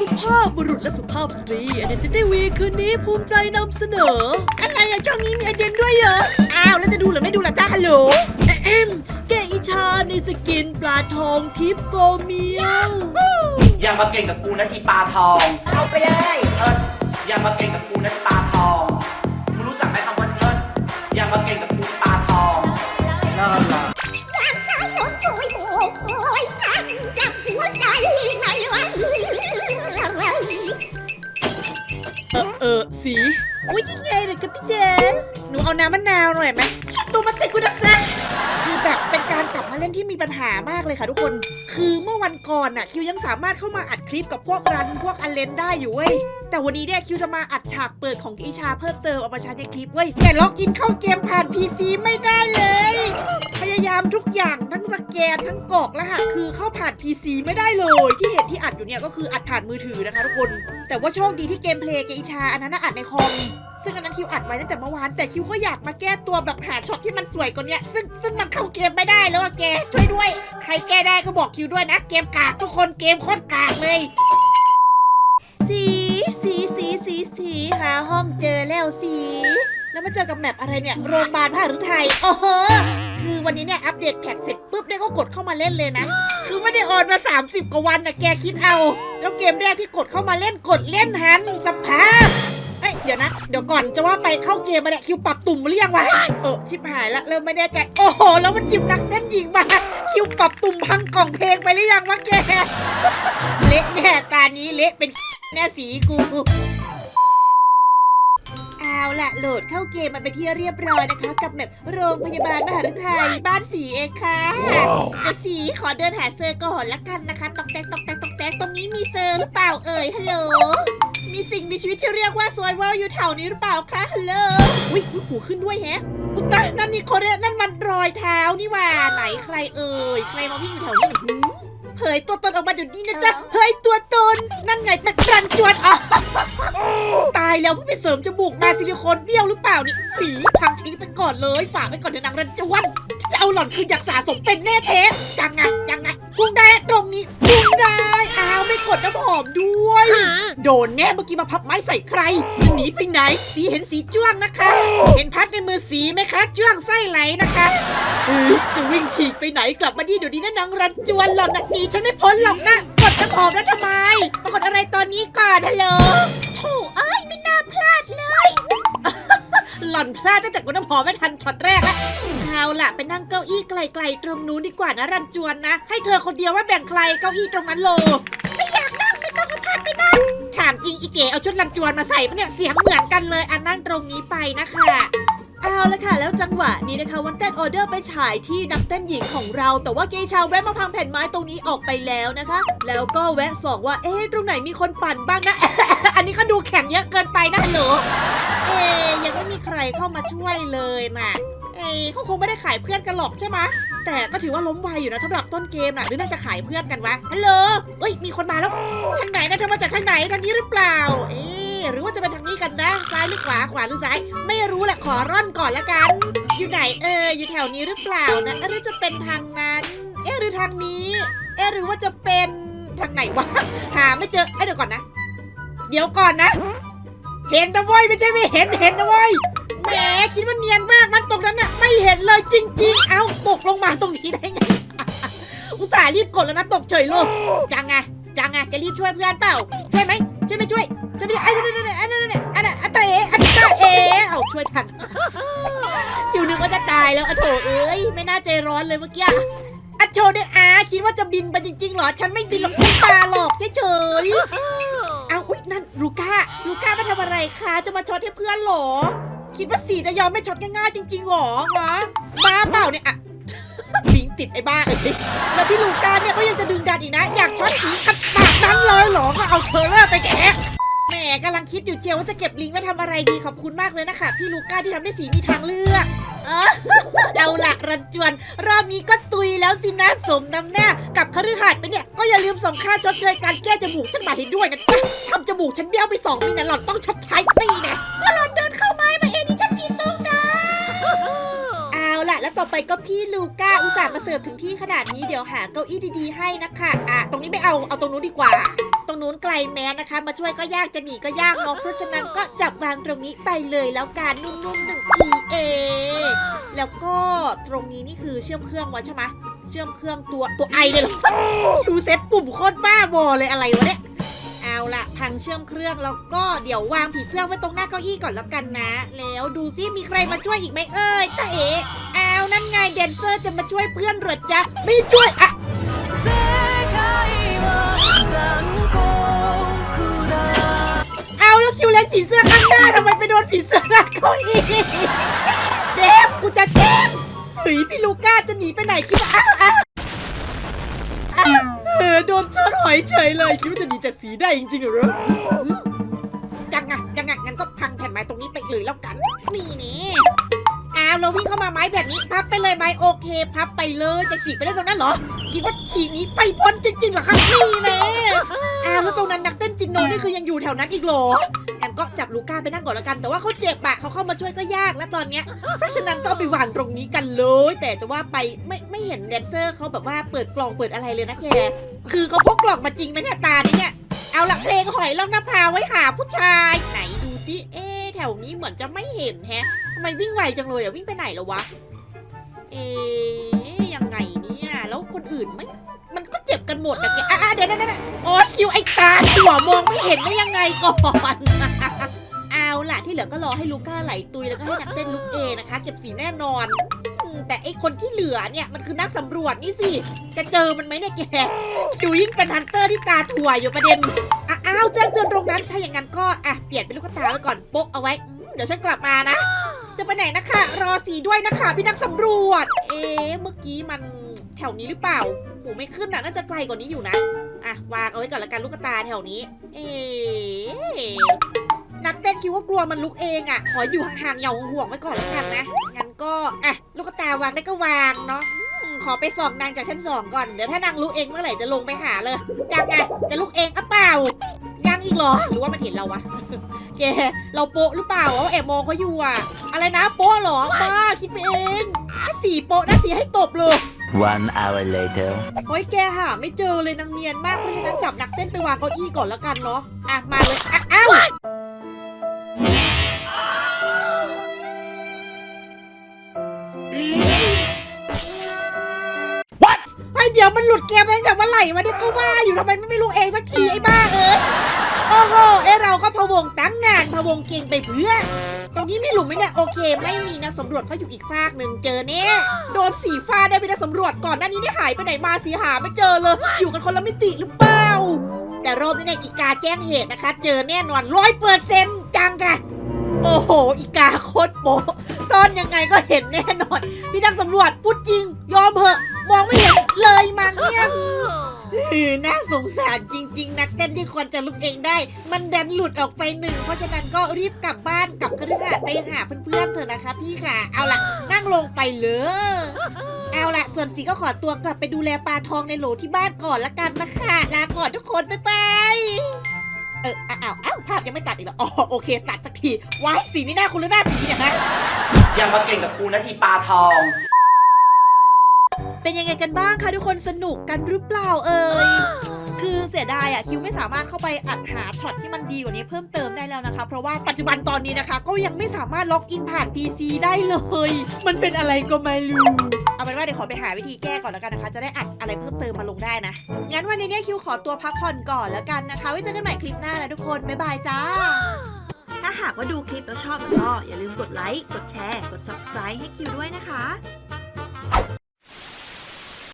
สุภาพบุรุษและสุภาพสตรีอเดนติตี้วีคืนนี้ภูมิใจนำเสนอ อะไรอะช่องนี้มีอเดนด้วยเหรอ อ้าว แล้วจะดูหรือไม่ดูล่ะจ้าฮัลโหลเอ็มแกอิชาในสกินปลาทองทิพย์โกเมียว อย่ามาเก่งกับกูนะอีปลาทอง เอาไปเลยเชิดอย่ามาเก่งกับกูนะ ยังไงเลยกับพี่เดหนูเอาน้ำมะนาวหน่อยไหมชักตัวมาติกุนะซะคือแบบเป็นการกลับมาเล่นที่มีปัญหามากเลยค่ะทุกคน คือเมื่อวันก่อนน่ะคิวยังสามารถเข้ามาอัดคลิปกับพวกรันพวกอเลนได้อยู่เว้ย แต่วันนี้เนี่ยคิวจะมาอัดฉากเปิดของอีชาเพิ่มเติมเอามาใช้ในคลิปเว้ยแต่ล็อกอินเข้าเกมผ่าน PC ไม่ได้เลย แกนทั้งกรอกรหัสคือเข้าผ่าน PC ไม่ได้เลย ที่เห็นที่อัดอยู่เนี่ยก็คืออัดผ่านมือถือนะคะทุกคน แต่ว่าโชคดีที่เกมเพลย์เกอีชาอันนั้นอัดในคอมซึ่งอันนั้นคิวอัดไว้ตั้งแต่เมื่อวานแต่คิวก็อยากมาแก้ตัวแบบหาช็อตที่มันสวยกว่าเนี้ยซึ่งซึ่งมันเข้าเกมไม่ได้แล้วอะแกช่วยด้วย ใครแก้ได้ก็บอกคิวด้วยนะ เกมกากทุกคนเกมโคตรกากเลย สีสีสีสีสีหาห้องเจอแล้วสี แล้วมาเจอกับแมปอะไรเนี่ย โรงพยาบาลพาหรือไทยโอ้โหคือวันนี้เนี่ยอัปเดตแพทเสร็จปุ๊บเนี่ยก็กดเข้ามาเล่นเลยนะ คือไม่ได้ออนมา 30 กว่าวันนะแกคิดเอา แล้วเกมแรกที่กดเข้ามาเล่นกดเล่นหันสภาพเอ้ยเดี๋ยวนะ เดี๋ยวก่อนจะว่าไปเข้าเกมมาเนี่ยคิวปรับตุ่มหรือยังวะเออชิบหายละเริ่มไม่แน่ใจโอ้โห แล้วมันยิมนักเต้นหญิงมาคิวปรับตุ่มพังกล่องเพลงไปหรือยังวะแกเละแน่ตานี้เละเป็นแน่สีกู เอาละโหลดเข้าเกมมาไปนที่เรียบร้อยนะคะ กับแมปโรงพยาบาลมหาฤทัยบ้านสีเองค่ะแต่สีขอเดินหาเซอร์ก่อนละกันนะคะตอกแตกตอกแตกตอกแตกตรงนี้มีเซอร์หรือเปล่าเอ่ยฮัลโหลมีสิ่งมีชีวิตที่เรียกว่าซอยเวลอยู่แถวนี้หรือเปล่าคะฮัลโหลอุ้ยอุ๊ยหูขึ้นด้วยแฮะอุยตายนั่นนี่โคเรนั่นมันรอยเท้านี่หว่าไหนใครเอ่ยใครมาวิ่งอยู่แถวนี้หืมเผยตัวตนออกมาเดี๋ยวนี้นะจ๊ะเผยตัวตนนั่นไงเป็นรันจวนอ๋อตาย แล้วเพิ่งไปเสริมจมูกมาซิลิโคนเบี้ยวหรือเปล่านี่ผีพังทิ้งไปก่อนเลย ฝากไว้ก่อนเถอะนางรันจวนจะเอาหล่อนคืนอยากสะสมเป็นแน่เทปจังไงยังไง พุ่งได้ตรงนี้พุ่งได้อ้าวไม่กดน้ำหอมด้วย โดนแน่เมื่อกี้มาพับไม้ใส่ใครจะหนีไปไหน สีเห็นสีจ้วงนะคะ เห็นพัดในมือสีไหมคะ จ้วงไส้ไหลนะคะเอ้ยจะวิ่งฉีกไปไหนกลับมาดีเดี๋ยวนี้นะนางรันจวนหล่อนน่ะหนีฉันไม่พ้นหรอกนะกดน้ำหอมแล้วทำไมมากดอะไรตอนนี้ก่อนฮัลโหลโถ่เอ้ยไม่น่าพลาดเลย หล่อนพลาดตั้งแต่กดน้ำหอมไม่ทันช็อตแรกแล้วเอาล่ะไปนั่งเก้าอี้ไกลๆตรงนู้นดีกว่านะรันจวนนะ ให้เธอคนเดียวว่าแบ่งใครเก้าอี้ตรงนั้นโล ไม่อยากนั่งไม่ต้องมาพาไปนั่งถามจริงอีเก๋เอาชุดรันจวนมาใส่ปะเนี่ยเสียงเหมือนกันเลยอันนั่งตรงนี้ไปนะคะ เอาละค่ะ แล้วจังหวะนี้นะคะวันเต้นออเดอร์ไปฉายที่นักเต้นหญิงของเรา แต่ว่าเกย์ชาวแวะมาพังแผ่นไม้ตรงนี้ออกไปแล้วนะคะ แล้วก็แวะส่องว่าเอ๊ะตรงไหนมีคนปั่นบ้างนะ อันนี้ก็ดูแข็งเยอะเกินไปนะฮัลโหลเอ๊ยังไม่มีใครเข้ามาช่วยเลยน่ะเอ้เขาคงไม่ได้ขายเพื่อนกันหรอกใช่ไหมแต่ก็ถือว่าล้มไวอยู่นะสำหรับต้นเกมน่ะหรือน่าจะขายเพื่อนกันวะฮัลโหลเอ้ยมีคนมาแล้วทางไหนนะเธอมาจากทางไหนทางนี้หรือเปล่า เอ๊ หรือว่าจะเป็นทางนี้กันนะ ซ้ายหรือขวา ขวาหรือซ้าย ไม่รู้แหละขอร่อนก่อนละกัน อยู่ไหนเออ อยู่แถวนี้หรือเปล่านะเอ๊ะหรือจะเป็นทางนั้น เอ๊หรือทางนี้ เอ๊หรือว่าจะเป็นทางไหนวะ หาไม่เจอ เอ๊เดี๋ยวก่อนนะ เดี๋ยวก่อนนะ เห็นนะเว้ยไม่ใช่ไม่เห็น เห็นนะเว้ยแหมคิดว่าเนียนมาก มันตรงนั้นน่ะ ไม่เห็นเลยจริง ๆ เอาตกลงมาตรงนี้ได้ไง อุตส่าห์รีบกดแล้วนะตกเฉยเลยจังไงจังไงจะรีบช่วยเพื่อนเปล่าใช่ไหม ช่วยทัน คิวนึกว่าจะตายแล้วอะโถเอ้ยไม่น่าใจร้อนเลยเมื่อกี้อะโชเดอาคิดว่าจะบินไปจริงๆเหรอ ฉันไม่บินหรอกฉันปลาหลอกเฉยๆเอาอุ๊ยนั่นลูก้าลูก้ามาทำอะไรคะจะมาช็อตให้เพื่อนเหรอ คิดว่าสีจะยอมไม่ช็อตง่ายๆจริงๆเหรอวะบ้าเปล่าเนี่ยอะบิงติดไอ้บ้าเอ้ยแล้วพี่ลูก้าเนี่ยก็ยังจะดึงดันอีกนะ อยากช็อตสีขนาดนั้นเลยเหรอก็เอาเธอเลอร์ไปแกะ แหมกำลังคิดอยู่เจียวว่าจะเก็บลิงไว้ทำอะไรดีขอบคุณมากเลยนะคะพี่ลูก้าที่ทำให้สีมีทางเลือก เออเอาละรันจวน รอบนี้ก็ตุยแล้วสินะสมน้ำหน้า กับคฤหาสน์ไปเนี่ย ก็อย่าลืมส่งค่าชดเชยการแก้จมูกฉันมาให้ด้วยนะจ๊ะทำจมูกฉันเบี้ยวไปสองปีนะหล่อนต้องชดใช้ตีนะก็หล่อนเดินเข้าไม้มาเองที่ฉันผิดตรงไหนเอาล่ะ แล้วต่อไปก็พี่ลูก้าอุตส่าห์มาเสิร์ฟถึงที่ขนาดนี้เดี๋ยวหาเก้าอี้ดีๆให้นะคะอะตรงนี้ไม่เอาเอาตรงนู้นดีกว่า ตรงนู้นไกลแม้นะคะ มาช่วยก็ยากจะหนีก็ยากเนาะเพราะฉะนั้นก็จับวางตรงนี้ไปเลยแล้วกันนุ่มๆหนึ่ง EA แล้วก็ตรงนี้นี่คือเชื่อมเครื่องไว้ใช่ไหมเชื่อมเครื่องตัวตัวไอเลยเหรอคิวเซ็ตกลุ่มโคตรบ้าบอเลยอะไรวะเนี่ยเอาละพังเชื่อมเครื่องแล้วก็เดี๋ยววางผีเสื้อไว้ตรงหน้าเก้าอี้ก่อนแล้วกันนะ แล้วดูซิมีใครมาช่วยอีกไหมเอ้ยตาเอ๋เอานั่นไงแดนเซอร์จะมาช่วยเพื่อนหรือจ๊ะไม่ช่วยอะ ผีเสื้อข้างหน้าทำไมไปโดนผีเสื้อหน้าเก้าอี้เดฟกูจะเดฟเฮ้ยพี่ลูก้าจะหนีไปไหนคิดว่าอะอะอะเออโดนชนหอยเฉยเลยคิดว่าจะหนีจากสีได้จริงๆเหรอจังอะจังอะงั้นก็พังแผ่นไม้ตรงนี้ไปเลยแล้วกัน นี่นี่อ้าวเราวิ่งเข้ามาไม้แบบนี้พับไปเลยไม้โอเค พับไปเลยจะฉีกไปได้ตรงนั้นเหรอคิดว่าฉีกนี้ไปพ้นจริงๆเหรอครับนี่แน่อ้าวแล้วตรงนั้นนักเต้นจินโนนี่คือยังอยู่แถวนั้นอีกเหรอ ก็จับลูก้าไปนั่งก่อนแล้วกัน แต่ว่าเขาเจ็บอะเขาเข้ามาช่วยก็ยากแล้วตอนเนี้ย เพราะฉะนั้นก็เอาไปวางตรงนี้กันเลย แต่จะว่าไปไม่ไม่เห็นแดนเซอร์เขาแบบว่าเปิดกล่องเปิดอะไรเลยนะแกคือเขาพกกล่องมาจริงไหมเนี่ยตานี้เนี่ยเอาละเพลงหอยล่องนภาไว้หาผู้ชายไหนดูซิเอ๊ะแถวนี้เหมือนจะไม่เห็นแฮะทำไมวิ่งไวจังเลยอะวิ่งไปไหนแล้ววะเอ๊ะยังไงเนี่ยแล้วคนอื่นไม่มันก็เจ็บกันหมดนะแกอะเดี๋ยวเดี๋ยวเดี๋ยวโอ้ยคิวไอ้ตาหัวมองไม่เห็นได้ยังไงก่อน ล่ะที่เหลือก็รอให้ลูก้าไหลตุยแล้วก็ให้นักเต้นลุกเอนะคะ เก็บสีแน่นอนอืมแต่ไอคนที่เหลือเนี่ยมันคือนักสำรวจนี่สิ จะเจอมันไหมเนี่ยแกคิวยิ่งเป็นฮันเตอร์ที่ตาถั่วอยู่ประเด็นอะอ้าวแจ้งเตือนตรงนั้น ถ้าอย่างนั้นก็อะเปลี่ยนเป็นลูกตาไว้ก่อนโป๊กเอาไว้อืมเดี๋ยวฉันกลับมานะ จะไปไหนนะคะ รอสีด้วยนะคะ พี่นักสำรวจ เอ๊ะเมื่อกี้มันแถวนี้หรือเปล่าโหไม่ขึ้นน่ะน่าจะไกลกว่านี้อยู่นะ อะวางเอาไว้ก่อนละกันลูกตาแถวนี้ เอ๊ะ นักเต้นคิดว่ากลัวมันลุกเองอะ ขออยู่ห่างๆอย่าห่วงๆไว้ก่อนแล้วกันนะ งั้นก็อะลูกตาวางได้ก็วางเนาะอืมขอไปส่องนางจากชั้นสองก่อน เดี๋ยวถ้านางลุกเองเมื่อไหร่จะลงไปหาเลยยังไงจะลุกเองอะเปล่า ยังอีกเหรอ หรือว่ามันเห็นเราวะ แกเราโปะหรือเปล่าว่าแอบมองเขาอยู่อะ อะไรนะโปะเหรอบ้าคิดไปเองถ้าสีโปะนะสีให้ตบเลย One hour later. เฮ้ยแกหาไม่เจอเลยนางเนียนมากเพราะฉะนั้นจับนักเต้นไปวางเก้าอี้ก่อนแล้วกันเนาะอะมาเลยอะ เกมตั้งแต่เมื่อไหร่วะเนี่ยก็ว่าอยู่ทำไมไม่รู้เองสักทีไอ้บ้าเออโอ้โหเอ้เราก็พะวงตั้งนานพะวงเก่งไปเพื่อตรงนี้มีหลุมไหมเนี่ยโอเค ไม่มีนักสำรวจเขาอยู่อีกฟากหนึ่งเจอเนี่ยโดนสีฟ้าได้ไปนักสำรวจก่อนหน้านี้เนี่ยหายไปไหนมาสีหาไม่เจอเลย อยู่กันคนละมิติหรือเปล่าแต่รอบนี้เนี่ยอีกาแจ้งเหตุนะคะ เจอแน่นอนร้อยเปอร์เซ็นต์จังค่ะโอ้โห อีกาโคตรโปะซ่อนยังไงก็เห็นแน่นอน พี่นักสำรวจพูดจริง ยอมเหอะ มองไม่เห็น เลยมั้งเนี่ยอือน่าสงสารจริง ๆ นักเต้นที่ควรจะลุกเองได้ มันดันหลุดออกไปหนึ่ง เพราะฉะนั้นก็รีบกลับบ้านกลับคฤหาสน์ไปหาเพื่อนๆเถอะนะคะพี่ค่ะ เอาล่ะ นั่งลงไปเลยเอาล่ะ ส่วนสีก็ขอตัวกลับไปดูแลปลาทองในโหลที่บ้านก่อนละกันนะคะลาก่อนทุกคนบ๊ายบายเอออ้าวอ้าวภาพยังไม่ตัดอีกเหรออ๋อโอเค ตัดสักทีว้ายสีนี่หน้าคุณหรือหน้าผีเนี่ยฮะอย่ามาเก่งกับกูนะอีปลาทอง เป็นยังไงกันบ้างคะทุกคนสนุกกันหรือเปล่าเอ่ยคือเสียดายอะคิวไม่สามารถเข้าไปอัดหาช็อตที่มันดีกว่านี้เพิ่มเติมได้แล้วนะคะ เพราะว่าปัจจุบันตอนนี้นะคะ ก็ยังไม่สามารถล็อกอินผ่าน PC ได้เลย มันเป็นอะไรก็ไม่รู้เอาเป็นว่าเดี๋ยวขอไปหาวิธีแก้ก่อนแล้วกันนะคะ จะได้อัดอะไรเพิ่มเติมมาลงได้นะ งั้นวันนี้เนี่ยคิวขอตัวพักผ่อนก่อนแล้วกันนะคะไว้เจอกันใหม่คลิปหน้านะทุกคนบ๊ายบายจ้าถ้าหากว่าดูคลิปแล้วชอบก็อย่าลืมกดไลค์กดแชร์ กด subscribe ให้คิวด้วยนะคะ